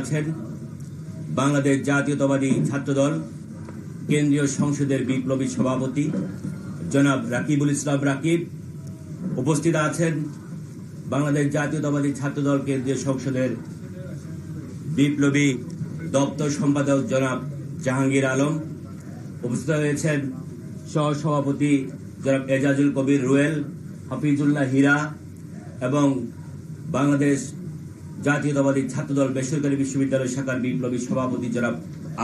আছেন বাংলাদেশ জাতীয়তাবাদী ছাত্রদল, কেন্দ্রীয় সংসদের বিপ্লবী সভাপতি জনাব রাকিবুল ইসলাম রাকিব। উপস্থিত আছেন বাংলাদেশ জাতীয়তাবাদী ছাত্রদল, কেন্দ্রীয় সংসদের বিপ্লবী দপ্তর সম্পাদক জনাব জাহাঙ্গীর আলম। উপস্থিত রয়েছেন সহ সভাপতি জনাব এজাজুল কবির রুয়েল, হাফিজুল্লাহ হীরা এবং বাংলাদেশ জাতীয়তাবাদী ছাত্রদল বেসরকারি বিশ্ববিদ্যালয় শাখার বিপ্লবী সভাপতি জনাব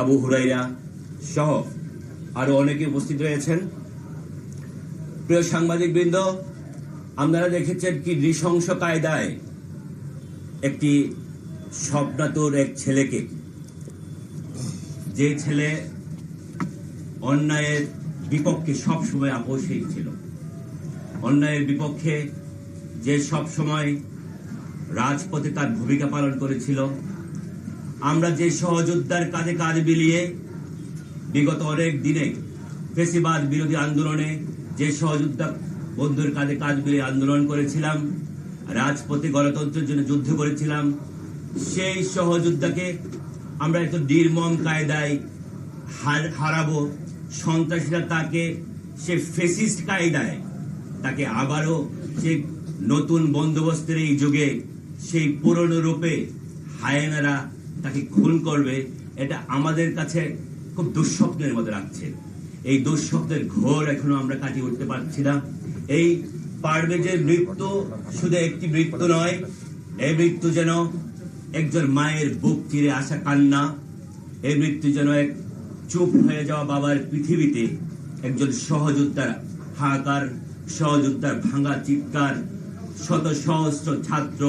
আবু হুরাইরা সহ আরও অনেকে উপস্থিত রয়েছেন। প্রিয় সাংবাদিক বৃন্দ আপনারা দেখেছেন কি নৃশংস কায়দায় একটি স্বপ্নাতুর এক ছেলেকে, যে ছেলে অন্যায়ের বিপক্ষে সবসময় আপোষহীন ছিল। অন্যায়ের বিপক্ষে যে সব সময় রাজপথে তার ভূমিকা পালন করেছিল। আমরা যে সহযোদ্ধার কাঁধে কাঁধ মিলিয়ে বিগত অনেক দিনে ফেসিবাদ বিরোধী আন্দোলনে যে সহযোদ্ধা বন্ধুর কাঁধে কাঁধ মিলিয়ে আন্দোলন করেছিলাম, রাজপথে গণতন্ত্রের জন্য যুদ্ধ করেছিলাম, সেই সহযোদ্ধাকে আমরা একটু নির্মম কায়দায় হার- হারাবো, সন্ত্রাসীরা তাকে, সে ফেসিস্ট কায়দায় তাকে আবারও সে নতুন বন্দোবস্তের এই যুগে সেই পুরনো রূপে হায়েনারা তাকে খুন করবে, এটা আমাদের কাছে খুব দুঃস্বপ্নের মতো লাগছে। এই দুঃস্বপ্নের ঘোর এখনও আমরা কাটিয়ে উঠতে পারছি না। এই পারভেজের মৃত্যু শুধু একটি মৃত্যু নয় এই মৃত্যু যেন একজন মায়ের বুক চিরে আসা কান্না এই মৃত্যু যেন এক চুপ হয়ে যাওয়া বাবার পৃথিবীতে একজন সহযোদ্ধার হাহাকার, সহযোদ্ধার ভাঙা চিৎকার, শত সহস্র ছাত্র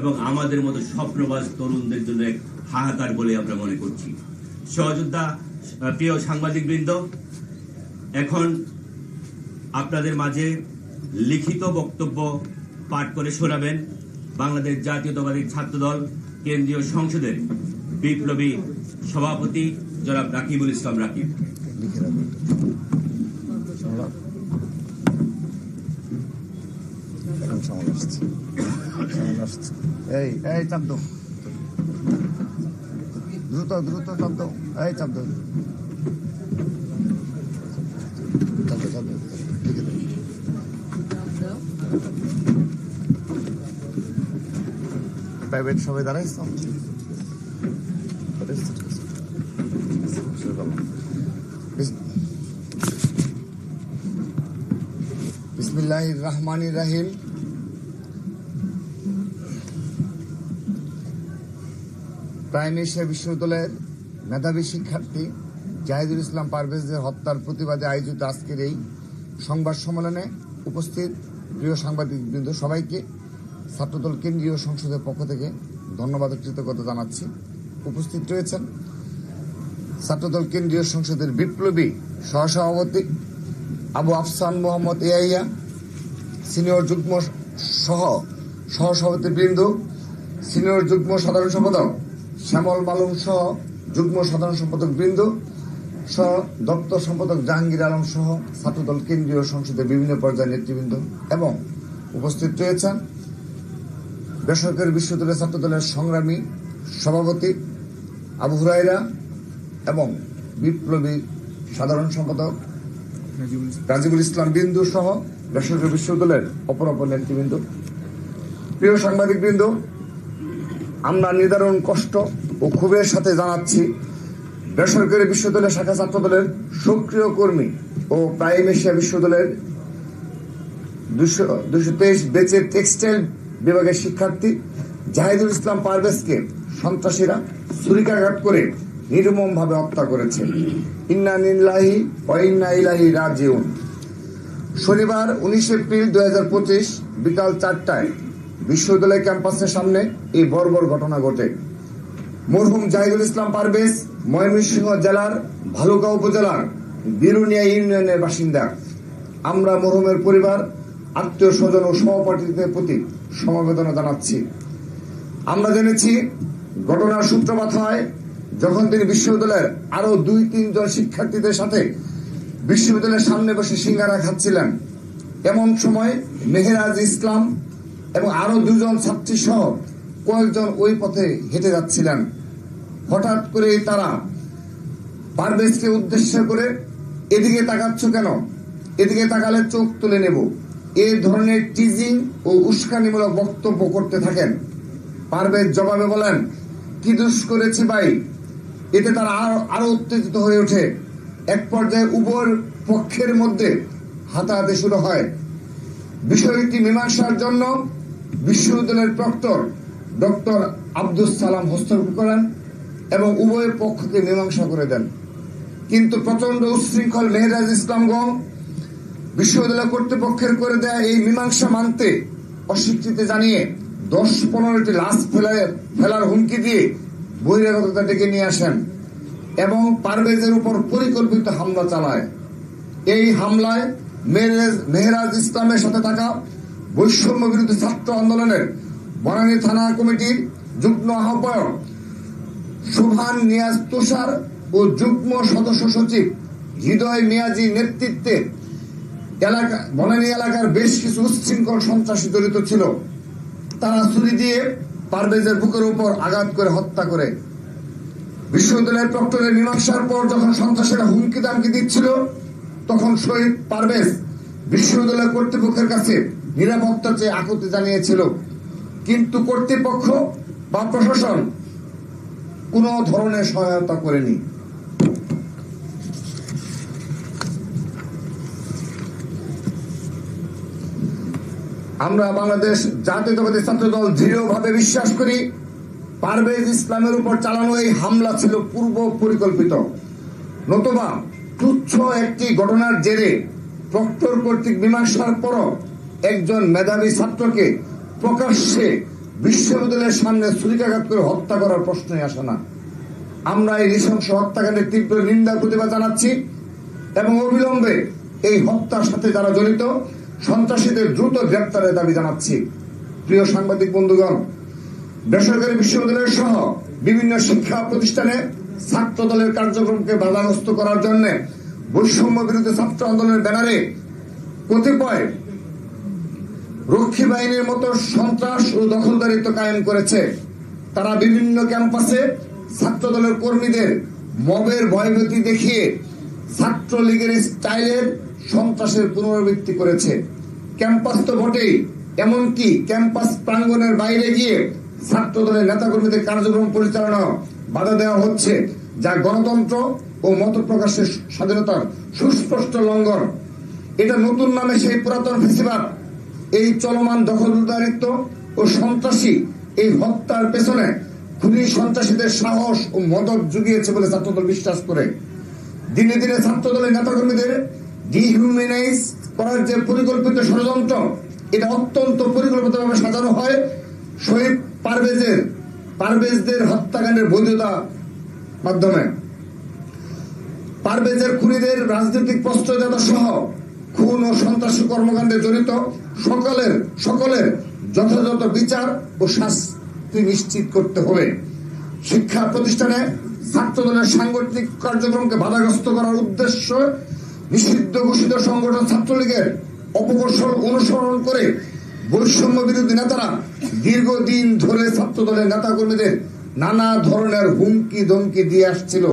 এবং আমাদের মতো স্বপ্নবাস তরুণদের জন্য এক হাহাকার বলে আমরা মনে করছি। সহযোদ্ধা প্রিয় সাংবাদিক বৃন্দ এখন আপনাদের মাঝে লিখিত বক্তব্য পাঠ করে শোনাবেন বাংলাদেশ জাতীয়তাবাদী ছাত্রদল, কেন্দ্রীয় সংসদের বিপ্লবী সভাপতি জনাব রাকিবুল ইসলাম রাকিব। এই এই চাপ দাও দ্রুত দ্রুত চাপ দাও এই চাপ দাও প্রাইভেট সবাই দাঁড়াইছ? বিসমিল্লাহ রহমান রাহিম। প্রাইম এশিয়া বিশ্ববিদ্যালয়ের মেধাবী শিক্ষার্থী জাহিদুল ইসলাম পারভেজদের হত্যার প্রতিবাদে আয়োজিত আজকের এই সংবাদ সম্মেলনে উপস্থিত প্রিয় সাংবাদিকবৃন্দ সবাইকে, ছাত্রদল কেন্দ্রীয় সংসদের পক্ষ থেকে ধন্যবাদ কৃতজ্ঞতা জানাচ্ছি। উপস্থিত রয়েছেন ছাত্রদল কেন্দ্রীয় সংসদের বিপ্লবী সহসভাপতি আবু আফসান মোহাম্মদ এয়াইয়া সিনিয়র যুগ্ম সহ সহসভাপতি বৃন্দ সিনিয়র যুগ্ম সাধারণ সম্পাদক শ্যামল মালুম সহ যুগ্ম সাধারণ সম্পাদক বৃন্দ সহ দপ্তর সম্পাদক জাহাঙ্গীর আলম সহ ছাত্রদল কেন্দ্রীয় সংসদের বিভিন্ন পর্যায়ের নেতৃবৃন্দ এবং উপস্থিত রয়েছেন বেসরকারি বিশ্ববিদ্যালয় ছাত্রদলের সংগ্রামী সভাপতি আবু হুরাইরা এবং বিপ্লবী সাধারণ সম্পাদক রাজিবুল ইসলাম বিন্দু সহ বেসরকারি বিশ্ববিদ্যালয়ের অপর অপর নেতৃবৃন্দ। প্রিয় সাংবাদিক বৃন্দ আমরা নিদারুণ কষ্ট ও ক্ষোভের সাথে জানাচ্ছি, বেসরকারি বিশ্ববিদ্যালয় শাখা ছাত্রদলের সক্রিয় কর্মী ও প্রাইম এশিয়া বিশ্ববিদ্যালয়ের দুশো দুশো তেইশ বেচের টেক্সটাইল বিভাগের শিক্ষার্থী জাহিদুল ইসলাম পারভেজকে সন্ত্রাসীরা ছুরিকাঘাত করে নির্মমভাবে হত্যা করেছে। ইন্না নিল্লাহি ইন্না ইলাহি রাজিউন। শনিবার উনিশ এপ্রিল দুই হাজার পঁচিশ বিকাল চারটায় বিশ্ববিদ্যালয় ক্যাম্পাসের সামনে এই বর্বর ঘটনা ঘটে। মরহুম জাহিদুল ইসলাম পারভেজ, ময়মনসিংহ জেলার ভালুকা উপজেলার বিরুনিয়া ইউনিয়নের বাসিন্দা। আমরা মরহুমের পরিবার, আত্মীয় স্বজন ও সহপাঠীদের প্রতি সমবেদনা জানাচ্ছি। আমরা জেনেছি, ঘটনার সূত্রপাত হয় যখন তিনি বিশ্ববিদ্যালয়ের আরও দুই, তিনজন শিক্ষার্থীদের সাথে বিশ্ববিদ্যালয়ের সামনে বসে সিঙ্গারা খাচ্ছিলেন। এমন সময় মেহেরাজ ইসলাম এবং আরও দুজন ছাত্রী সহ কয়েকজন ওই পথে হেঁটে যাচ্ছিলেন। হঠাৎ করে তারা পারভেজকে উদ্দেশ্য করে, এদিকে তাকাচ্ছ কেন? এদিকে তাকালে চোখ তুলে নেব। এ ধরনের টিজিং ও উস্কানিমূলক বক্তব্য করতে থাকেন। পারভেজ জবাবে বলেন, কি দোষ করেছি ভাই? এতে তারা আরও আরও উত্তেজিত হয়ে ওঠে। এক পর্যায়ে উভয় পক্ষের মধ্যে হাতাহাতি শুরু হয়। বিষয়টি মীমাংসার জন্য বিশ্ববিদ্যালয়ের প্রক্টর ডক্টর আব্দুল সালাম হস্তক্ষেপ করেন এবং উভয় পক্ষকে মীমাংসা করে দেন। কিন্তু প্রচণ্ড উচ্ছৃঙ্খল মেহরাজ ইসলামগঞ্জ বিশ্ববিদ্যালয় কর্তৃপক্ষের করে দেয়া এই মীমাংসা মানতে অস্বীকৃতি জানিয়ে দশ পনেরোটি লাশ ফেলায় ফেলার হুমকি দিয়ে বহিরাগততা ডেকে নিয়ে আসেন এবং পারভেজের উপর পরিকল্পিত হামলা চালায়। এই হামলায় মেহরাজ ইসলামের সাথে থাকা বৈষম্য বিরোধী ছাত্র আন্দোলনের বনানী থানা কমিটির যুগ্ম আহ্বায়ক সুভান নিয়াজ তুষার ও যুগ্ম সদস্য সচিব হৃদয় মিয়াজি নেতৃত্বে এলাকা, বনানী এলাকার বেশ কিছু উচ্ছৃঙ্খল সন্ত্রাসী জড়িত ছিল। তারা ছুরি দিয়ে পারভেজের বুকের উপর আঘাত করে হত্যা করে। বিশ্ববিদ্যালয়ের প্রক্টরের মীমাংসার পর যখন সন্ত্রাসীরা হুমকি দামকি দিচ্ছিল, তখন শহীদ পারভেজ বিশ্ববিদ্যালয় কর্তৃপক্ষের কাছে নিরাপত্তা চেয়ে আকুতি জানিয়েছিল, কিন্তু কর্তৃপক্ষ বা প্রশাসন কোনো ধরনের সহায়তা করেনি। আমরা বাংলাদেশ জাতীয়তাবাদী ছাত্র দল দৃঢ়ভাবে বিশ্বাস করি, পারভেজ ইসলামের উপর চালানো এই হামলা ছিল পূর্ব পরিকল্পিত। নতুবা তুচ্ছ একটি ঘটনার জেরে প্রক্টর কর্তৃক মীমাংসার পরও একজন মেধাবী ছাত্রকে প্রকাশ্যে বিশ্ববিদ্যালয়ের সামনে ছুরিকাঘাত করে হত্যা করার প্রশ্নই আসে না। আমরা এই নৃশংস হত্যাকাণ্ডের তীব্র নিন্দা প্রতিবাদ জানাচ্ছি এবং অবিলম্বে এই হত্যার সাথে যারা জড়িত, সন্ত্রাসীদের দ্রুত গ্রেপ্তারের দাবি জানাচ্ছি। প্রিয় সাংবাদিক বন্ধুগণ, বেসরকারি বিশ্ববিদ্যালয় সহ বিভিন্ন শিক্ষা প্রতিষ্ঠানে ছাত্র দলের কার্যক্রমকে বাধাগ্রস্ত করার জন্য বৈষম্য বিরোধী ছাত্র আন্দোলনের ব্যানারে কতিপয় রক্ষী বাহিনীর মতো সন্ত্রাস ও দখলদারিত্ব কায়েম করেছে। তারা বিভিন্ন ক্যাম্পাসে ছাত্র দলের কর্মীদের মবের ভয়ভীতি দেখিয়ে ছাত্র লীগের স্টাইলের সন্ত্রাসের পুনরাবৃত্তি করেছে। ক্যাম্পাস তো বটেই, এমনকি ক্যাম্পাস প্রাঙ্গণের বাইরে গিয়ে ছাত্র দলের নেতাকর্মীদের কার্যক্রম পরিচালনা বাধা দেওয়া হচ্ছে, যা গণতন্ত্র ও মত প্রকাশের স্বাধীনতার সুস্পষ্ট লঙ্ঘন। এটা নতুন নামে সেই পুরাতন ফেসিবাদ এই চলমান দখলদারিত্ব ও সন্ত্রাসী এই হত্যার পেছনে খুনি সন্ত্রাসীদের সাহস ও মদত জুগিয়েছে বলে ছাত্রদল বিশ্বাস করে। দিনে দিনে ছাত্রদলের নেতাকর্মীদের ডিহিউম্যানাইজ করার যে পরিকল্পিত ষড়যন্ত্র, এটা অত্যন্ত পরিকল্পিতভাবে সাজানো হয়। শহীদ পারভেজের, পারভেজদের হত্যাকাণ্ডের বৈধতা মাধ্যমে। পারভেজের খুনিদের রাজনৈতিক প্রশ্রয়দাতা সহ খুন ও সন্ত্রাসী কর্মকাণ্ডে জড়িত সকলের সকলের যথাযথ বিচার ও শাস্তি নিশ্চিত করতে হবে। শিক্ষা প্রতিষ্ঠানে ছাত্রদলের সাংগঠনিক কার্যক্রমকে বাধাগ্রস্ত করার উদ্দেশ্য নিষিদ্ধ ঘোষিত সংগঠন ছাত্রলীগের অপকৌশল অনুসরণ করে বৈষম্য বিরোধী নেতারা দীর্ঘদিন ধরে ছাত্র দলের নেতাকর্মীদের নানা ধরনের হুমকি ধমকি দিয়ে আসছিল।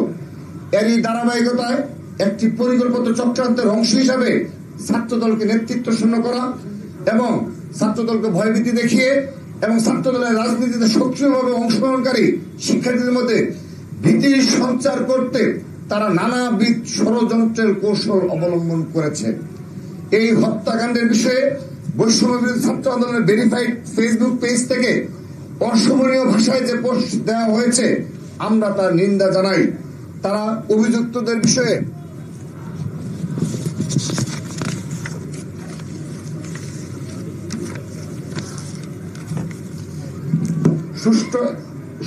এরই ধারাবাহিকতায় একটি পরিকল্পিত চক্রান্তের অংশ হিসাবে ছাত্র দলকে নেতৃত্ব শূন্য করা এবং ছাত্র দলকে ভয়ভীতি দেখিয়ে এবং ছাত্র দলের রাজনীতিতে সক্রিয়ভাবে অংশগ্রহণকারী শিক্ষার্থীদের মধ্যে ভীতি সঞ্চার করতে তারা নানাবিধ ষড়যন্ত্রের কৌশল অবলম্বন করেছে। এই হত্যাকাণ্ডের বিষয়ে বৈষম্য বিরোধী ছাত্র আন্দোলনের ভেরিফাইড ফেসবুক পেজ থেকে অসমনীয় ভাষায় যে পোস্ট দেওয়া হয়েছে, আমরা তার নিন্দা জানাই। তারা অভিযুক্তদের বিষয়ে সুষ্ঠু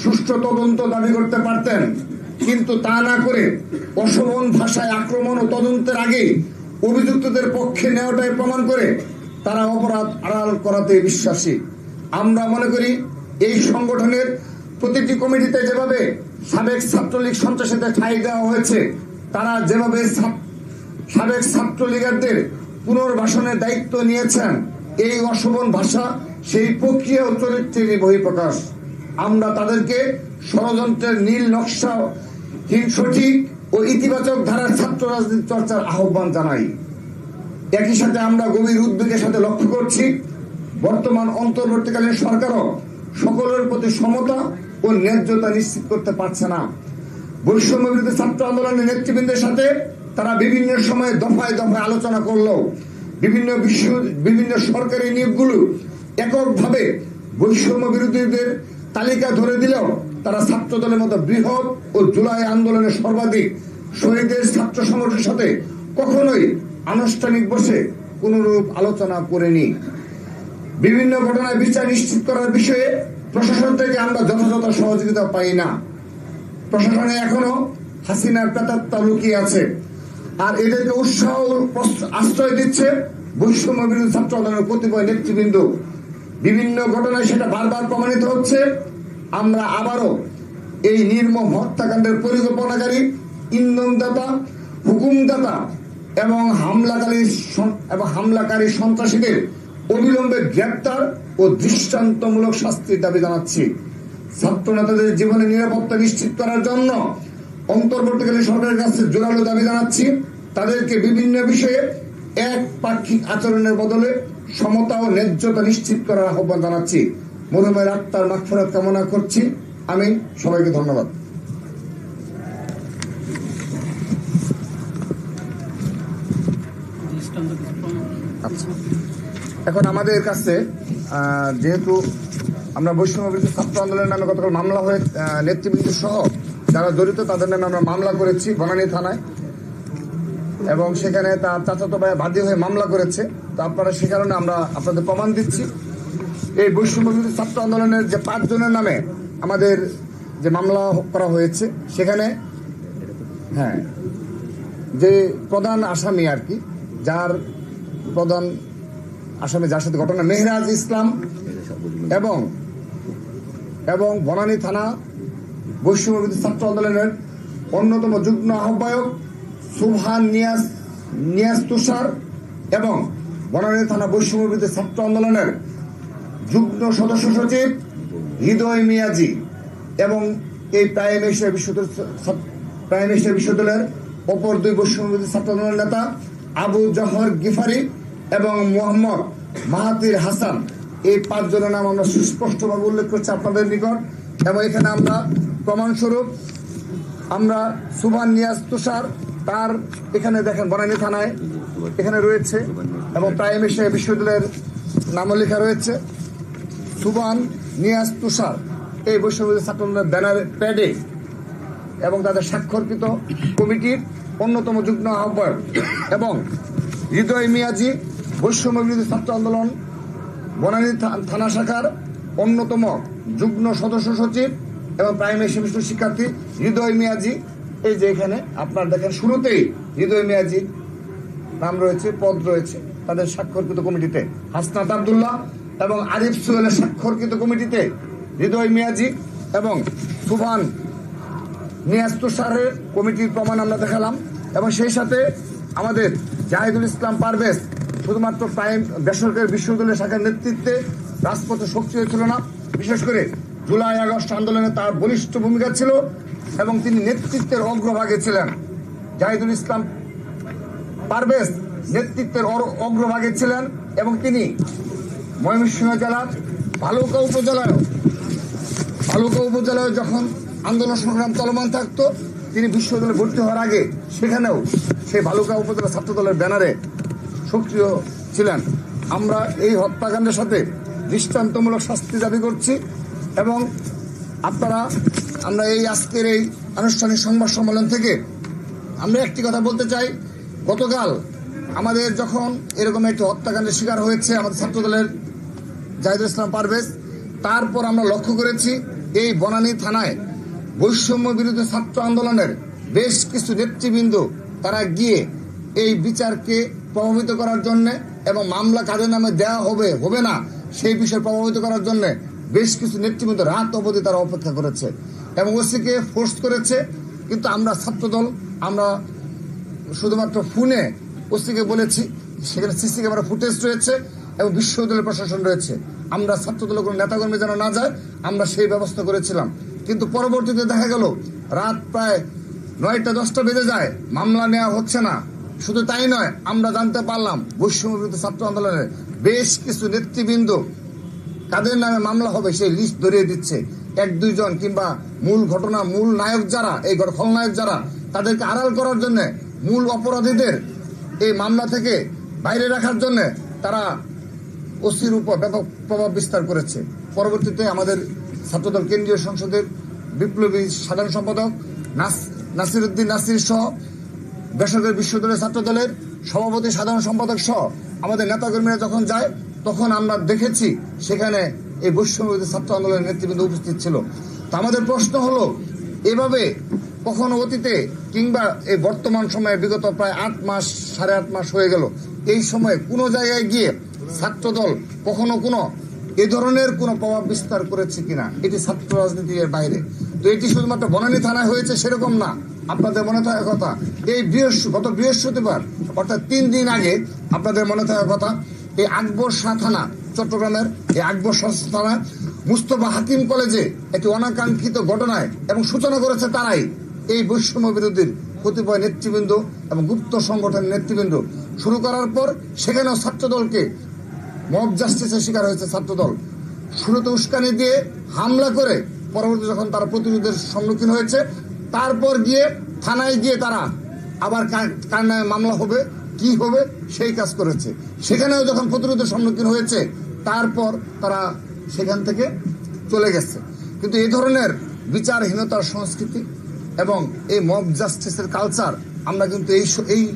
সুষ্ঠু তদন্ত দাবি করতে পারতেন। কিন্তু তা না করে অশোভন ভাষায় আক্রমণ ও তদন্তের আগে অভিযুক্তদের পক্ষে নেওয়াটাই প্রমাণ করে তারা অপরাধ আড়াল করাতে বিশ্বাসী। আমরা মনে করি এই সংগঠনের প্রতিটি কমিটিতে যেভাবে সাবেক ছাত্রলীগ সন্ত্রাসীদের ঠাঁই দেওয়া হয়েছে, তারা যেভাবে সাবেক ছাত্রলীগারদের পুনর্বাসনের দায়িত্ব নিয়েছেন, এই অশোভন ভাষা সেই প্রক্রিয়া ও চরিত্রেরই বহিঃপ্রকাশ। আমরা তাদেরকে ষড়যন্ত্রের নীল নকশা হীন সঠিক ও ইতিবাচক ধারার ছাত্র রাজনীতি চর্চার আহ্বান জানাই। একই সাথে আমরা গভীর উদ্বেগের সাথে লক্ষ্য করছি, বর্তমান অন্তর্বর্তীকালীন সরকারও সকলের প্রতি সমতা ও ন্যায্যতা নিশ্চিত করতে পারছে না। বৈষম্য বিরোধী ছাত্র আন্দোলনের নেতৃবৃন্দের সাথে তারা বিভিন্ন সময়ে দফায় দফায় আলোচনা করলেও বিভিন্ন বিশ্ব বিভিন্ন সরকারি নিয়োগগুলো এককভাবে বৈষম্য বিরোধীদের তালিকা ধরে দিলেও তারা ছাত্র দলের মতো বৃহৎ ও জুলাই আন্দোলনের সর্বাধিক শহীদের ছাত্র সংগঠনের সাথে কখনোই আনুষ্ঠানিক বসে কোনরূপ আলোচনা করেনি। বিভিন্ন ঘটনায় বিচার নিশ্চিত করার বিষয়ে প্রশাসন থেকে আমরা যথাযথ সহযোগিতা পাই না। প্রশাসনে এখনও হাসিনার প্রেতাত্মা লুকিয়ে আছে। আর এদেরকে উৎসাহ আশ্রয় দিচ্ছে বৈষম্য বিরোধী ছাত্র আন্দোলনের কতিপয় নেতৃবৃন্দ। বিভিন্ন ঘটনায় সেটা বারবার প্রমাণিত হচ্ছে। আমরা আবারও এই নির্মম হত্যাকাণ্ডের পরিকল্পনাকারী, ইন্ধনদাতা, হুকুমদাতা এবং হামলাকারী এবং হামলাকারী সন্ত্রাসীদের অবিলম্বে গ্রেপ্তার ও দৃষ্টান্তমূলক শাস্তির দাবি জানাচ্ছি। ছাত্র নেতাদের জীবনে নিরাপত্তা নিশ্চিত করার জন্য অন্তর্বর্তীকালীন সরকারের কাছে জোরালো দাবি জানাচ্ছি। তাদেরকে বিভিন্ন বিষয়ে এক পাক্ষিক আচরণের বদলে সমতা ও ন্যায্যতা নিশ্চিত করার আহ্বান জানাচ্ছি। মরুমের আত্মার মাগফিরাত কামনা করছি। আমি সবাইকে ধন্যবাদ। আচ্ছা। এখন আমাদের কাছে যেহেতু আমরা বৈষম্য ছাত্র আন্দোলনের নামে গতকাল মামলা হয়ে নেতৃবৃন্দ সহ যারা জড়িত তাদের নামে আমরা মামলা করেছি বনানী থানায়। এবং সেখানে তার চাচাতো ভাই বাদী হয়ে মামলা করেছে। তো আপনারা সে কারণে আমরা আপনাদের প্রমাণ দিচ্ছি। এই বৈষম্য ছাত্র আন্দোলনের যে পাঁচজনের নামে আমাদের যে মামলা করা হয়েছে, সেখানে হ্যাঁ যে প্রধান আসামি আর কি, যার প্রধান আসামি যার সাথে ঘটনা, মেহরাজ ইসলাম এবং এবং বনানী থানা বৈষম্যবিরোধী ছাত্র আন্দোলনের অন্যতম যুগ্ম আহ্বায়ক সুবহান নিয়াজ নিয়াজ তুষার এবং বনানী থানা বৈষম্যবিরোধী ছাত্র আন্দোলনের যুগ্ম সদস্য সচিব হৃদয় মিয়াজি এবং এই প্রাইম এশিয়া বিশ্ববিদ্যালয় প্রাইম এশিয়া বিশ্ববিদ্যালয়ের অপর দুই বৈষম্যবিরোধী ছাত্র আন্দোলনের নেতা আবু জহর গিফারি এবং মোহাম্মদ মাহাতির হাসান। এই পাঁচজনের নাম আমরা সুস্পষ্টভাবে উল্লেখ করছি আপনাদের নিকট এবং এখানে আমরা প্রমাণস্বরূপ আমরা সুভান নিয়াজ তুষার তার এখানে দেখেন, বনানী থানায় এখানে রয়েছে এবং প্রাইম এশিয়া বিশ্ববিদ্যালয়ের নামও লেখা রয়েছে। সুবান নিয়াজ তুষার, এই বৈষম্য ছাত্র আন্দোলনের ব্যানার প্যাডে এবং তাদের স্বাক্ষরকৃত কমিটির অন্যতম যুগ্ম আহ্বায়ক এবং হৃদয় মিয়াজি বৈষম্য ছাত্র আন্দোলন, বনানী থানা শাখার অন্যতম যুগ্ম সদস্য সচিব এবং প্রাইমারি সেমিস্টার শিক্ষার্থী হৃদয় মিয়াজি এই যে এখানে, আপনার দেখেন শুরুতেই হৃদয় মিয়াজি, নাম রয়েছে, পদ রয়েছে, তাদের স্বাক্ষরকৃত কমিটিতে। হাসনাত আবদুল্লাহ এবং আরিফ সোহেলের স্বাক্ষরকৃত কমিটিতে হৃদয় মিয়াজি এবং সুভান নিয়াজ কমিটির প্রমাণ আমরা দেখালাম। এবং সেই সাথে আমাদের জাহিদুল ইসলাম পারভেজ শুধুমাত্র প্রাইম বেসরকারি বিশ্ববিদ্যালয় শাখার নেতৃত্বে রাজপথে সক্রিয় ছিল না। বিশেষ করে জুলাই আগস্ট আন্দোলনে তার বলিষ্ঠ ভূমিকা ছিল। এবং তিনি নেতৃত্বের অগ্রভাগে ছিলেন। জাহিদুল ইসলাম পারভেজ নেতৃত্বের অগ্রভাগে ছিলেন এবং তিনি ময়মনসিংহ জেলার ভালুকা উপজেলায় ভালুকা উপজেলায় যখন আন্দোলন সংগ্রাম চলমান থাকতো, তিনি বিশ্ববিদ্যালয়ে ভর্তি হওয়ার আগে সেখানেও সেই ভালুকা উপজেলা ছাত্র দলের ব্যানারে সক্রিয় ছিলেন। আমরা এই হত্যাকাণ্ডের সাথে দৃষ্টান্তমূলক শাস্তি দাবি করছি এবং আপনারা আমরা এই আজকের এই আনুষ্ঠানিক সংবাদ সম্মেলন থেকে আমরা একটি কথা বলতে চাই। গতকাল আমাদের যখন এরকম একটি হত্যাকাণ্ডের শিকার হয়েছে আমাদের ছাত্রদলের জাহিদুল ইসলাম পারভেজ, তারপর আমরা লক্ষ্য করেছি এই বনানী থানায় বৈষম্য বিরুদ্ধে ছাত্র আন্দোলনের বেশ কিছু নেতৃবৃন্দ তারা গিয়ে এই বিচারকে প্রভাবিত করার জন্য এবং মামলা কাদের নামে দেওয়া হবে হবে না, সেই বিষয়ে প্রভাবিত করার জন্য বেশ কিছু নেতৃবৃন্দ রাত অবধি তারা অপেক্ষা করেছে। এবং ওসিকে ফোর্স করেছে, কিন্তু আমরা ছাত্রদল, আমরা শুধুমাত্র ফোনে ওসিকে বলেছি, সেখানে সিসি ক্যামেরা ফুটেজ রয়েছে এবং বিশ্ববিদ্যালয় প্রশাসন রয়েছে। আমরা ছাত্রদলের কোনো নেতাকর্মী যেন না যায়, আমরা সেই ব্যবস্থা করেছিলাম। কিন্তু পরবর্তীতে দেখা গেল, রাত প্রায় নয়টা, দশটা বেজে যায়, মামলা নেওয়া হচ্ছে না। শুধু তাই নয়, আমরা জানতে পারলাম, বৈষম্য ছাত্র আন্দোলনের বেশ কিছু নেতৃবৃন্দ, কাদের নামে মামলা হবে সেই লিস্ট ধরিয়ে দিচ্ছে। এক দুইজন কিংবা মূল ঘটনা, মূল নায়ক যারা, এই খলনায়ক যারা, তাদেরকে আড়াল করার জন্য, মূল অপরাধীদের এই মামলা থেকে বাইরে রাখার জন্য তারা ওসির উপর ব্যাপক প্রভাব বিস্তার করেছে। পরবর্তীতে আমাদের ছাত্রদল কেন্দ্রীয় সংসদের বিপ্লবী সাধারণ সম্পাদক নাস- নাসিরুদ্দিন নাসির সহ বেসরকারি বিশ্ববিদ্যালয় ছাত্র দলের সভাপতি সাধারণ সম্পাদক সহ আমাদের নেতাকর্মীরা যখন যায়, তখন আমরা দেখেছি সেখানে এই বৈষম্যবিরোধী ছাত্র আন্দোলনের নেতৃবৃন্দ উপস্থিত ছিল। তো আমাদের প্রশ্ন হলো, এভাবে কখনো অতীতে কিংবা এই বর্তমান সময়ে বিগত প্রায় আট মাস, সাড়ে আট মাস হয়ে গেল, এই সময়ে কোনো জায়গায় গিয়ে ছাত্রদল কখনো কোনো এ ধরনের কোনো প্রভাব বিস্তার করেছে কিনা? এটি ছাত্র রাজনীতির বাইরে। তো এটি শুধুমাত্র বনানী থানায় হয়েছে সেরকম না, আপনাদের মনে থাকার কথা। এই বৃহস্প- গত বৃহস্পতিবার, অর্থাৎ তিন দিন আগে, আপনাদের মনে থাকার কথা এই আকবর শাহ থানা, চট্টগ্রামের এই আকবর শাহ থানা, মুস্তফা হাকিম কলেজে একটি অনাকাঙ্ক্ষিত ঘটনায় এবং সূচনা করেছে তারাই এই বৈষম্য বিরোধীর কতিপয় নেতৃবৃন্দ এবং গুপ্ত সংগঠনের নেতৃবৃন্দ। শুরু করার পর সেখানেও ছাত্রদলকে মব জাস্টিসের শিকার হয়েছে ছাত্রদল। শুরুতে উস্কানি দিয়ে হামলা করে পরবর্তী যখন তারা প্রতিরোধের সম্মুখীন হয়েছে, তারপর গিয়ে থানায় গিয়ে তারা আবার কার নামে মামলা হবে কি হবে, সেই কাজ করেছে। সেখানেও যখন প্রতিরোধের সম্মুখীন হয়েছে, তারপর তারা সেখান থেকে চলে গেছে। কিন্তু এই ধরনের বিচারহীনতার সংস্কৃতি এবং এই মব জাস্টিসের কালচার আমরা কিন্তু এই এই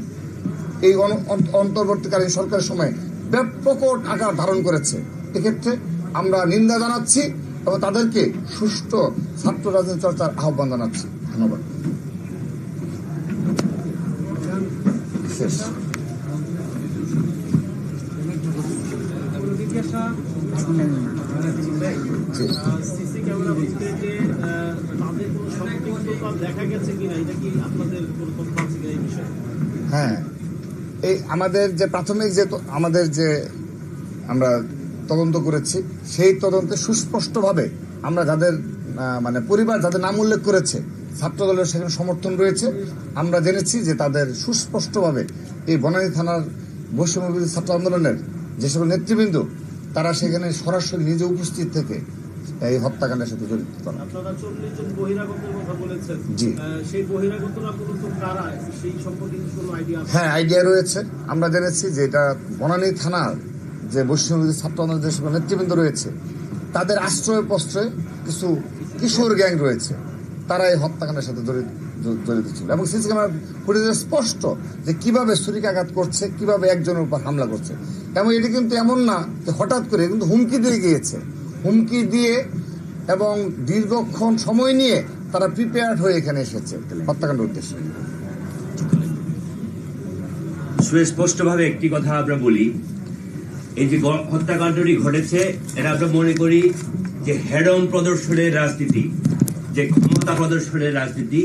এই অন- অন- অন্তর্বর্তীকালীন সরকারের সময় ব্যাপক আকার ধারণ করেছে। এক্ষেত্রে আমরা নিন্দা জানাচ্ছি এবং তাদেরকে সুষ্ঠু ছাত্র রাজনীতি চর্চার আহ্বান জানাচ্ছি। ধন্যবাদ। শেষ জি। সিসি ক্যামেরা ফুটেজে তাদের কোনো সম্পৃক্ততা দেখা গেছে কিনা এটা কি আপনাদের কোনো তথ্য আছে কিনা এই বিষয়ে হ্যাঁ। এই আমাদের যে প্রাথমিক যে আমাদের যে আমরা তদন্ত করেছি, সেই তদন্তে সুস্পষ্টভাবে আমরা যাদের মানে পরিবার যাদের নাম উল্লেখ করেছে, ছাত্রদলের সেখানে সমর্থন রয়েছে। আমরা জেনেছি যে তাদের সুস্পষ্টভাবে এই বনানী থানার বৈষম্যবিরোধী ছাত্র আন্দোলনের যে সকল নেতৃবৃন্দ তারা সেখানে সরাসরি নিজে উপস্থিত থেকে এই হত্যাকাণ্ডের সাথে জড়িত তারা। আপনারা চল্লিশ জন বহিরাগতের কথা বলেছেন। জি। হ্যাঁ আইডিয়া রয়েছে। আমরা জেনেছি যে এটা বনানী থানার যে বৈষ্ণবী ছাত্র আন্দোলনের যে সকল নেতৃবৃন্দ রয়েছে তাদের আশ্রয় প্রশ্রয়ে কিছু কিশোর গ্যাং রয়েছে। তারা এই হত্যাকাণ্ডের সাথে জড়িত। জড়িত ছিল। এবং সিসি ক্যামেরা ফুটেজে স্পষ্ট যে কীভাবে ছুরিকাঘাত করছে, কীভাবে একজনের উপর হামলা করছে। এবং এটি কিন্তু এমন না যে হঠাৎ করে কিন্তু হুমকি দিয়ে গিয়েছে। হুমকি দিয়ে এবং দীর্ঘক্ষণ সময় নিয়ে তারা প্রিপেয়ার্ড হয়ে এখানে এসেছে হত্যাকাণ্ডের উদ্দেশ্যে। সুস্পষ্টভাবে একটি কথা আমরা বলি, এই যে হত্যাকাণ্ডটি ঘটেছে, এটা আমরা মনে করি যে হেডম প্রদর্শনের রাজনীতি, যে ক্ষমতা প্রদর্শনের রাজনীতি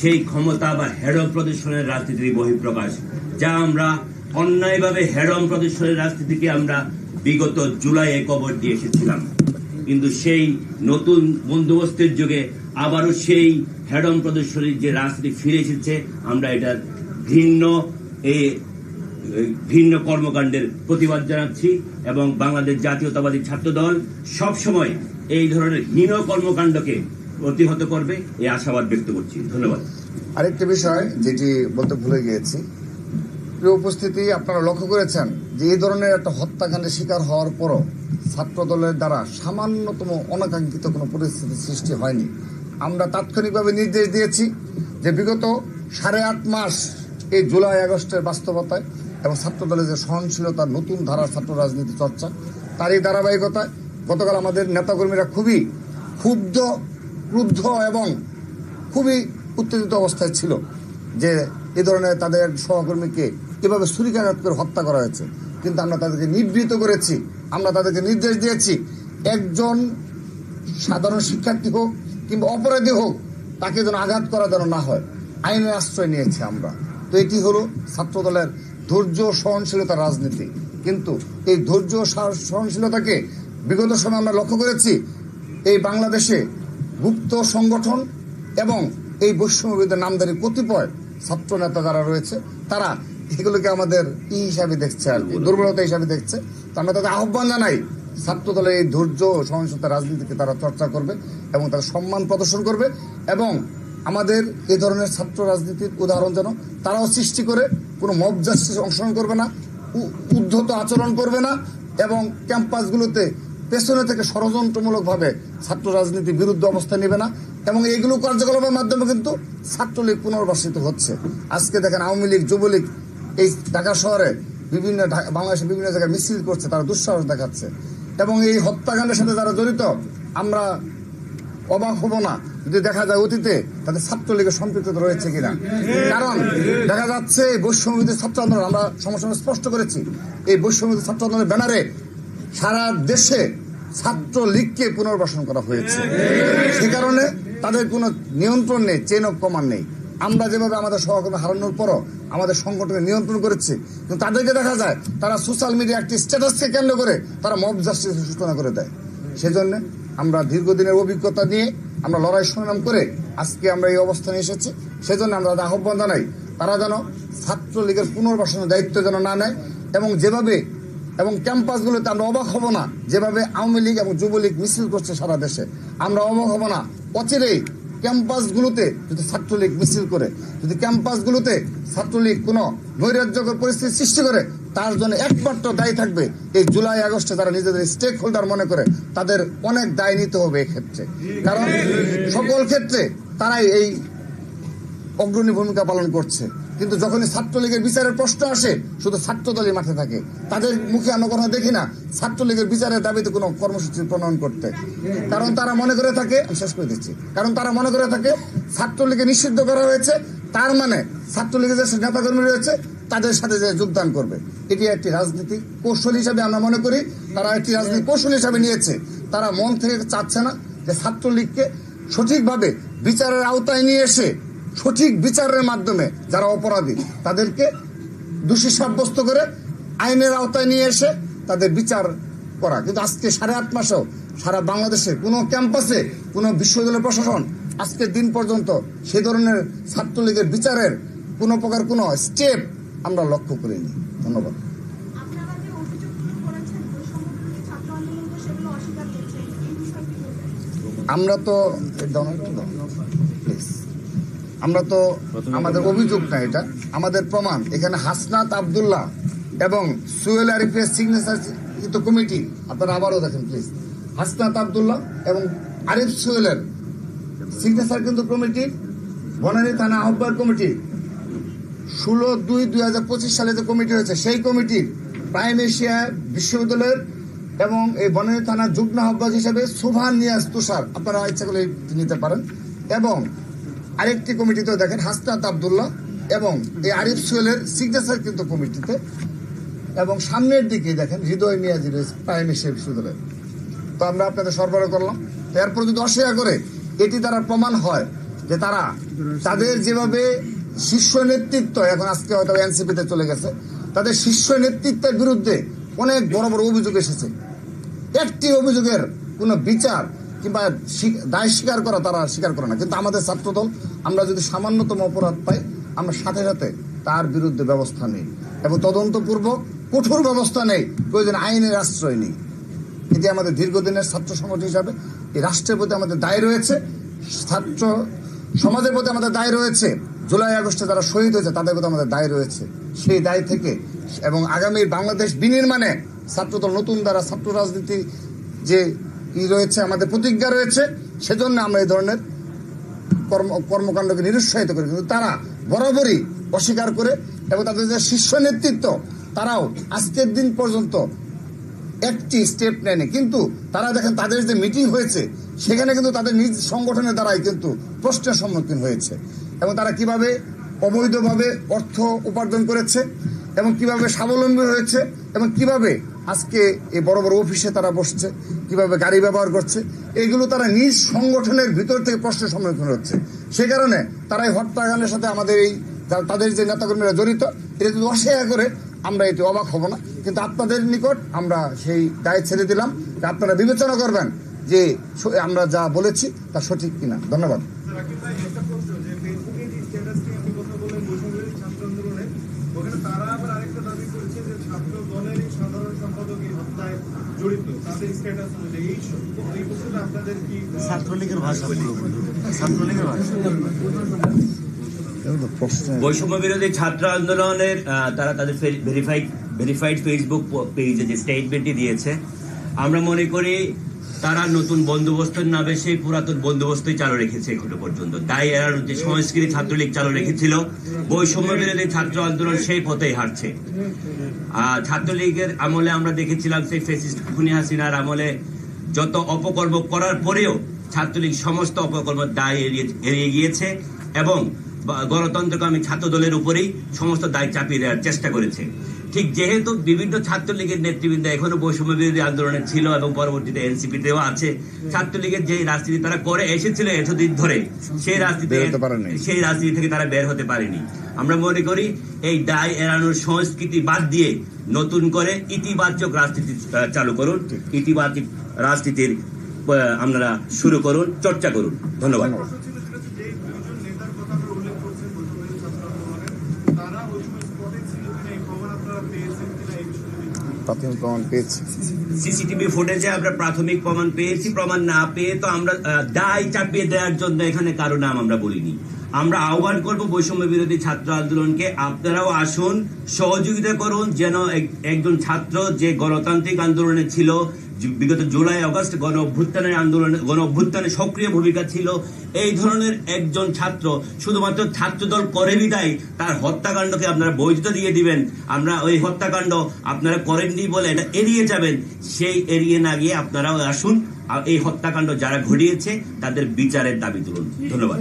সেই ক্ষমতা বা হেডম প্রদর্শনের রাজনীতির বহিঃপ্রকাশ, যা আমরা অন্যায়ভাবে হেডম প্রদর্শনের রাজনীতিকে আমরা বিগত জুলাইয়ে কবর দিয়ে এসেছিলাম। কিন্তু সেই নতুন বন্দোবস্তের যুগে আবারও সেই হেডম প্রদর্শনীর যে রাজনীতি ফিরে এসেছে, আমরা এটার ভিন্ন এই ভিন্ন কর্মকাণ্ডের প্রতিবাদ জানাচ্ছি এবং বাংলাদেশ জাতীয়তাবাদী ছাত্র দল সবসময় এই ধরনের হীন কর্মকাণ্ডকে প্রতিহত করবে, এই আশাবাদ ব্যক্ত করছি। ধন্যবাদ। আরেকটি বিষয় যেটি বলতে ভুলে গিয়েছি উপস্থিতি, আপনারা লক্ষ্য করেছেন যে এই ধরনের একটা হত্যাকাণ্ডের শিকার হওয়ার পরও ছাত্র দলের দ্বারা সামান্যতম অনাকাঙ্ক্ষিত কোনো পরিস্থিতি সৃষ্টি হয়নি। আমরা তাৎক্ষণিকভাবে নির্দেশ দিয়েছি যে বিগত সাড়ে আট মাস এই জুলাই আগস্টের বাস্তবতায় এবং ছাত্র দলের যে সহনশীলতা, নতুন ধারা ছাত্র রাজনীতি চর্চা, তারই ধারাবাহিকতায় গতকাল আমাদের নেতাকর্মীরা খুবই ক্ষুব্ধ ক্রুদ্ধ এবং খুবই উত্তেজিত অবস্থায় ছিল যে এ ধরনের তাদের সহকর্মীকে এভাবে ছুরিকাঘাত করে হত্যা করা হয়েছে। কিন্তু আমরা তাদেরকে নিবৃত করেছি, আমরা তাদেরকে নির্দেশ দিয়েছি, একজন সাধারণ শিক্ষার্থী হোক কিংবা অপরাধী হোক, তাকে যেন আঘাত করা যেন না হয়। আইনের আশ্রয় নিয়েছি আমরা। তো এটি হলো ছাত্রদলের ধৈর্য সহনশীলতা রাজনীতি। কিন্তু এই ধৈর্য সহনশীলতাকে বিগত সময় আমরা লক্ষ্য করেছি, এই বাংলাদেশে গুপ্ত সংগঠন এবং এই বৈষম্যবিদের নামদারি কতিপয় ছাত্র নেতা যারা রয়েছে তারা এগুলোকে আমাদের ই হিসাবে দেখছে আর দুর্বলতা হিসাবে দেখছে। তো আমরা তাদের আহ্বান জানাই ছাত্র দলের এই ধৈর্য সহিংসতা রাজনীতিকে তারা চর্চা করবে এবং তারা সম্মান প্রদর্শন করবে এবং আমাদের এ ধরনের ছাত্র রাজনীতির উদাহরণ যেন তারাও সৃষ্টি করে কোনো মব জাস্টিস অংশগ্রহণ করবে না উদ্ধত আচরণ করবে না এবং ক্যাম্পাসগুলোতে পেছনে থেকে ষড়যন্ত্রমূলকভাবে ছাত্র রাজনীতির বিরুদ্ধে অবস্থান নেবে না এবং এইগুলো কার্যকলাপের মাধ্যমে কিন্তু ছাত্রলীগ পুনর্বাসিত হচ্ছে। আজকে দেখেন আওয়ামী লীগ, যুবলীগ এই ঢাকা শহরে বিভিন্ন বাংলাদেশের বিভিন্ন জায়গায় মিছিল করছে, তারা দুঃসাহস দেখাচ্ছে। এবং এই হত্যাকাণ্ডের সাথে যারা জড়িত, আমরা অবাক হব না যদি দেখা যায় অতীতে তাদের ছাত্রলীগের সম্পৃক্ততা রয়েছে কিনা। কারণ দেখা যাচ্ছে বৈষম্যবিধি ছাত্র আন্দোলন, আমরা সমস্যা স্পষ্ট করেছি, এই বৈষম্যবিধি ছাত্র আন্দোলনের ব্যানারে সারা দেশে ছাত্র লীগকে পুনর্বাসন করা হয়েছে। সে কারণে তাদের কোনো নিয়ন্ত্রণ নেই চেন অফ কমান্ড নেই। আমরা যেভাবে আমাদের সহকর্মী হারানোর পরও আমাদের সংগঠনকে নিয়ন্ত্রণ করেছি, কিন্তু তাদেরকে দেখা যায় তারা সোশ্যাল মিডিয়া একটি স্ট্যাটাসকে কেন্দ্র করে তারা মব জাস্টিসের সূচনা করে দেয়। সেজন্য আমরা দীর্ঘদিনের অভিজ্ঞতা নিয়ে আমরা লড়াই সংগ্রাম করে আজকে আমরা এই অবস্থানে এসেছি। সেজন্য আমরা আহ্বান জানাই, তারা যেন ছাত্রলীগের পুনর্বাসনের দায়িত্ব যেন না নেয় এবং যেভাবে এবং ক্যাম্পাসগুলোতে আমরা অবাক হব না, যেভাবে আওয়ামী লীগ এবং যুবলীগ মিছিল করছে সারা দেশে। আমরা অবাক হব না। অচিরেই ক্যাম্পাসগুলোতে যদি ছাত্রলীগ মিছিল করে, যদি ক্যাম্পাসগুলোতে ছাত্রলীগ কোনো নৈরাজ্যকর পরিস্থিতি সৃষ্টি করে, তার জন্য একমাত্র দায়ী থাকবে এই জুলাই, আগস্টে তারা নিজেদের স্টেক হোল্ডার মনে করে, তাদের অনেক দায় নিতে হবে ক্ষেত্রে। কারণ সকল ক্ষেত্রে তারাই এই অগ্রণী ভূমিকা পালন করছে। কিন্তু যখনই ছাত্রলীগের বিচারের প্রশ্ন আসে, শুধু ছাত্রদলই মাঠে থাকে। তাদের মুখে আমরা কোনো দেখি না, ছাত্রলীগের বিচারের দাবিতে কোনো কর্মসূচি প্রণয়ন করতে। কারণ তারা মনে করে থাকে, আমি শেষ করে দিচ্ছি, কারণ তারা মনে করে থাকে ছাত্রলীগে নিষিদ্ধ করা হয়েছে, তার মানে ছাত্রলীগের যে নেতাকর্মী রয়েছে, তাদের সাথে যে যোগদান করবে, এটি একটি রাজনীতি কৌশল হিসাবে আমরা মনে করি, তারা একটি রাজনীতি কৌশল হিসাবে নিয়েছে। তারা মন থেকে চাচ্ছে না যে ছাত্রলীগকে সঠিকভাবে বিচারের আওতায় নিয়ে এসে সঠিক বিচারের মাধ্যমে যারা অপরাধী তাদেরকে দোষী সাব্যস্ত করে আইনের আওতায় নিয়ে এসে তাদের বিচার করা। কিন্তু আজকে সাড়ে আট মাসেও সারা বাংলাদেশে কোনো ক্যাম্পাসে কোনো বিশ্ববিদ্যালয় প্রশাসন আজকের দিন পর্যন্ত সে ধরনের ছাত্রলীগের বিচারের কোনো প্রকার কোনো স্টেপ আমরা লক্ষ্য করিনি। ধন্যবাদ। আমরা তো এই দাও না একটু দাও, please। আমরা তো আমাদের অভিযোগ না এটা। আমাদের প্রমাণ। এখানে হাসনাত আবদুল্লাহ এবং সুয়েল আরিফের সিগনেচার কিন্তু কমিটি। আপনারা আবারও দেখেন প্লিজ হাসনাত আবদুল্লাহ এবং আরিফ সুয়েলের সিগনেচার কিন্তু কমিটি বনানী থানা আহ্বায়ক কমিটি। ষোলো দুই দুই হাজার পঁচিশ সালে যে কমিটি হয়েছে সেই কমিটির প্রাইম এশিয়া বিশ্ববিদ্যালয়ের এবং এই বনানী থানার যুগ্ম আহ্বায়ক হিসেবে সুভান নিয়াজ তুষার আপনারা ইচ্ছা করলে নিতে পারেন। এবং আরেকটি কমিটিতেও দেখেন, হাসনাত আবদুল্লাহ এবং এই আরিফ সোহেলের সিগনেচার কিন্তু কমিটিতে। এবং সামনের দিকে দেখেন, হৃদয় মিয়াজি রয়েছে প্রাইম বিশ্ববিদ্যালয়। তো আমরা আপনাদের সরবরাহ করলাম। এরপর যদি অস্বীকার করে, এটি দ্বারা প্রমাণ হয় যে তারা তাদের যেভাবে শীর্ষ নেতৃত্ব, এখন আজকে হয়তো এনসিপিতে চলে গেছে, তাদের শীর্ষ নেতৃত্বের বিরুদ্ধে অনেক বড় বড় অভিযোগ এসেছে। একটি অভিযোগের কোনো বিচার কিংবা দায় স্বীকার করা তারা স্বীকার করে না। কিন্তু আমাদের ছাত্রদল, আমরা যদি সামান্যতম অপরাধ পাই, আমরা সাথে সাথে তার বিরুদ্ধে ব্যবস্থা নিই এবং তদন্তপূর্বক কঠোর ব্যবস্থা নেই। প্রয়োজন আইনের আশ্রয় নেই। এটি আমাদের দীর্ঘদিনের ছাত্র সংগঠন হিসাবে এই রাষ্ট্রের প্রতি আমাদের দায় রয়েছে। ছাত্র সমাজের প্রতি আমাদের দায় রয়েছে। জুলাই, আগস্টে যারা শহীদ হয়েছে, তাদের প্রতি আমাদের দায় রয়েছে। সেই দায় থেকে এবং আগামী বাংলাদেশ বিনির্মাণে ছাত্রদল নতুন দ্বারা ছাত্র রাজনীতি যে ই রয়েছে, আমাদের প্রতিজ্ঞা রয়েছে, সেজন্য আমরা এই ধরনের কর্ম, কর্মকাণ্ডকে নিরুৎসাহিত করি। কিন্তু তারা বরাবরই অস্বীকার করে এবং তাদের যে শীর্ষ নেতৃত্ব, তারাও আজকের দিন পর্যন্ত একটি স্টেপ নেয়নি। কিন্তু তারা দেখেন, তাদের যে মিটিং হয়েছে, সেখানে কিন্তু তাদের নিজ সংগঠনের দ্বারাই কিন্তু প্রশ্নের সম্মুখীন হয়েছে। এবং তারা কীভাবে অবৈধভাবে অর্থ উপার্জন করেছে, এবং কীভাবে স্বাবলম্বী হয়েছে, এবং কীভাবে আজকে এই বড় বড় অফিসে তারা বসছে, কীভাবে গাড়ি ব্যবহার করছে এগুলো তারা নিজ সংগঠনের ভিতর থেকে প্রশ্নের সম্মুখীন হচ্ছে। সে কারণে তারা এই হত্যাকাণ্ডের সাথে আমাদের এই তাদের যে নেতাকর্মীরা জড়িত এটা যদি অস্বীকার করে, আমরা এতে অবাক হব না। কিন্তু আপনাদের নিকট আমরা সেই দায় ছেড়ে দিলাম যে আপনারা বিবেচনা করবেন যে আমরা যা বলেছি তা সঠিক কিনা। ধন্যবাদ রাকিব ভাই, একটা প্রশ্ন যে ফেসবুকে যে স্ট্যাটাস নিয়ে আপনি কথা বললেন বৈষম্যবিরোধী ছাত্র আন্দোলনে ওখানে তারা আবার আরেকটা দাবি করেছে যে ছাত্র দলের সাধারণ সম্পাদক এই হত্যায় জড়িত তাদের স্ট্যাটাস অনুযায়ী এই স- এই প্রশ্নটা আপনাদের কি আহ, ছাত্রলীগের ভাষা ছাত্রলীগের ভাষা। বৈষম্য বিরোধী ছাত্র আন্দোলনের আহ, তারা তাদের ভেরিফাইড ভেরিফাইড ফেসবুক পেজে যে স্টেটমেন্টটি দিয়েছে আমরা মনে করি তারা নতুন বন্দোবস্তের নামে সেই পুরাতন বন্দোবস্তই চালু রেখেছে এখনও পর্যন্ত। দায় এড়ানোর যে সংস্কৃতি ছাত্রলীগ চালু রেখেছিল, বৈষম্য বিরোধী ছাত্র আন্দোলন সেই পথেই হাঁটছে। আর ছাত্রলীগের আমলে আমরা দেখেছিলাম সেই ফেসিস্ট খুনি হাসিনার আমলে যত অপকর্ম করার পরেও ছাত্রলীগ সমস্ত অপকর্ম দায় এড়িয়ে গিয়েছে এবং গণতন্ত্রকামী ছাত্র দলের উপরেই সমস্ত দায় চাপিয়ে দেওয়ার চেষ্টা করেছে। ঠিক যেহেতু বিভিন্ন ছাত্রলীগের নেতৃবৃন্দ এখনও বৈষম্য বিরোধী আন্দোলনে ছিল এবং পরবর্তীতে এনসিপিতেও আছে ছাত্রলীগের যে রাজনীতি তারা করে এসেছিল এতদিন ধরে সেই রাজনীতি। সেই রাজনীতি থেকে তারা বের হতে পারেনি। আমরা মনে করি এই দায় এড়ানোর সংস্কৃতি বাদ দিয়ে নতুন করে ইতিবাচক রাজনীতি চালু করুন। ইতিবাচক রাজনীতির আপনারা শুরু করুন চর্চা করুন। ধন্যবাদ প্রশ্ন ছিল সেটা হচ্ছে যে দুইজন নেতার কথা আপনারা উল্লেখ করছেন বৈষম্যবিরোধী ছাত্র আন্দোলনের তারা ওই সময় স্পটে ছিল কিনা এই খবর আপনারা পেয়েছেন কিনা এই বিষয়ে যদি একটু প্রাথমিক প্রমাণ পেয়েছি। সিসিটিভি ফুটেজে আমরা প্রাথমিক প্রমাণ পেয়েছি, প্রমাণ না পেয়ে তো আমরা দায় চাপিয়ে দেওয়ার জন্য এখানে কারও নাম আমরা বলিনি। আমরা আহ্বান করব বৈষম্য বিরোধী ছাত্র আন্দোলনকে আপনারাও আসুন, সহযোগিতা করুন, যেন এক- একজন ছাত্র যে গণতান্ত্রিক আন্দোলনে ছিল বিগত জুলাই আগস্ট গণ অভ্যুত্থানের আন্দোলনে গণ অভ্যুত্থানে সক্রিয় ভূমিকা ছিল এই ধরনের একজন ছাত্র শুধুমাত্র ছাত্রদল করে বিদায় তার হত্যাকাণ্ডকে আপনারা বৈধতা দিয়ে দিবেন আমরা ওই হত্যাকাণ্ড আপনারা করেননি বলে এটা এড়িয়ে যাবেন সেই এড়িয়ে না গিয়ে আপনারাও আসুন আর এই হত্যাকাণ্ড যারা ঘটিয়েছে তাদের বিচারের দাবি তুলুন ধন্যবাদ